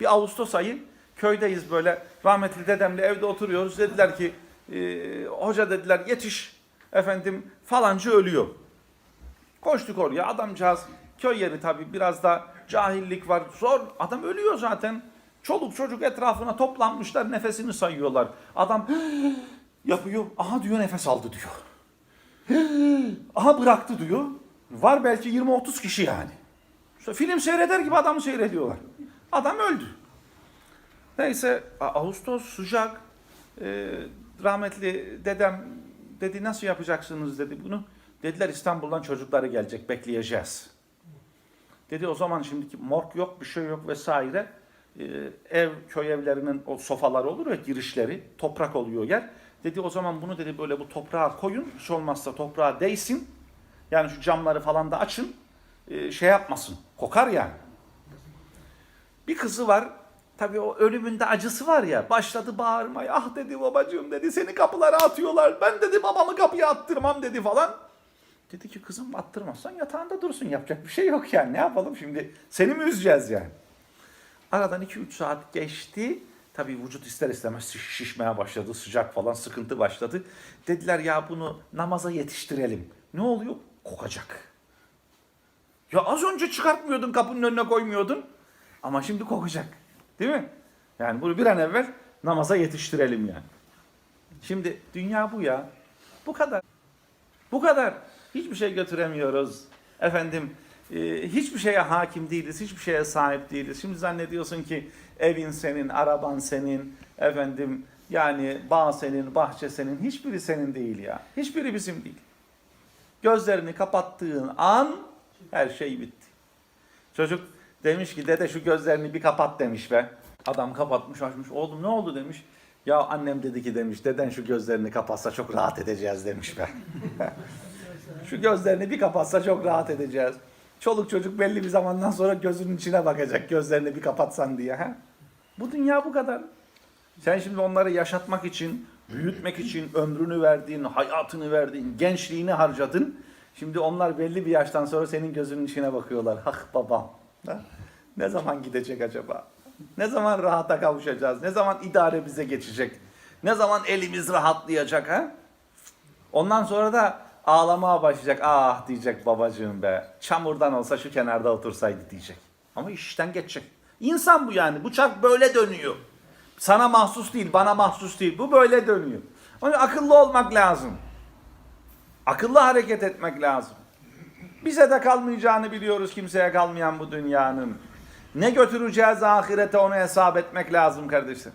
Bir Ağustos ayı köydeyiz böyle. Rahmetli dedemle evde oturuyoruz. Dediler ki e, hoca dediler yetiş efendim falancı ölüyor. Koştuk oraya adamcağız köy yeri tabii biraz da cahillik var zor adam ölüyor zaten. Çoluk çocuk etrafına toplanmışlar nefesini sayıyorlar. Adam yapıyor aha diyor nefes aldı diyor. Aha bıraktı diyor. Var belki 20-30 kişi yani. İşte film seyreder gibi adamı seyrediyorlar. Adam öldü. Neyse Ağustos sıcak. Ee, rahmetli dedem dedi nasıl yapacaksınız dedi bunu. Dediler İstanbul'dan çocukları gelecek bekleyeceğiz. Dedi o zaman şimdiki morg yok bir şey yok vesaire. Ee, ev köy evlerinin o sofaları olur ya girişleri toprak oluyor yer. Dedi o zaman bunu dedi böyle bu toprağa koyun hiç olmazsa toprağa değsin. Yani şu camları falan da açın. Ee, şey yapmasın kokar yani. Bir kızı var. Tabii o ölümünde acısı var ya. Başladı bağırmaya. Ah dedi babacığım dedi seni kapılara atıyorlar. Ben dedi babamı kapıya attırmam dedi falan. Dedi ki kızım attırmazsan yatağında dursun. Yapacak bir şey yok yani. Ne yapalım şimdi? Seni mi üzeceğiz yani? Aradan 2-3 saat geçti. Tabii vücut ister istemez şiş- şişmeye başladı. Sıcak falan sıkıntı başladı. Dediler ya bunu namaza yetiştirelim. Ne oluyor? Kokacak. Ya az önce çıkartmıyordun kapının önüne koymuyordun. Ama şimdi kokacak. Değil mi? Yani bunu bir an evvel namaza yetiştirelim yani. Şimdi dünya bu ya. Bu kadar. Bu kadar. Hiçbir şey götüremiyoruz. Efendim e, hiçbir şeye hakim değiliz. Hiçbir şeye sahip değiliz. Şimdi zannediyorsun ki evin senin, araban senin, efendim yani bağ senin, bahçe senin. Hiçbiri senin değil ya. Hiçbiri bizim değil. Gözlerini kapattığın an her şey bitti. Çocuk demiş ki dede şu gözlerini bir kapat demiş be. Adam kapatmış açmış. Oğlum ne oldu demiş. Ya annem dedi ki demiş deden şu gözlerini kapatsa çok rahat edeceğiz demiş be. şu gözlerini bir kapatsa çok rahat edeceğiz. Çoluk çocuk belli bir zamandan sonra gözünün içine bakacak gözlerini bir kapatsan diye. Ha? Bu dünya bu kadar. Sen şimdi onları yaşatmak için, büyütmek için ömrünü verdin, hayatını verdin, gençliğini harcadın. Şimdi onlar belli bir yaştan sonra senin gözünün içine bakıyorlar. Hah babam. Ne zaman gidecek acaba? Ne zaman rahata kavuşacağız? Ne zaman idare bize geçecek? Ne zaman elimiz rahatlayacak ha? Ondan sonra da ağlamaya başlayacak. Ah diyecek babacığım be. Çamurdan olsa şu kenarda otursaydı diyecek. Ama iş işten geçecek. İnsan bu yani. Bu çark böyle dönüyor. Sana mahsus değil, bana mahsus değil. Bu böyle dönüyor. Onun akıllı olmak lazım. Akıllı hareket etmek lazım. Bize de kalmayacağını biliyoruz kimseye kalmayan bu dünyanın. Ne götüreceğiz ahirete onu hesap etmek lazım kardeşim.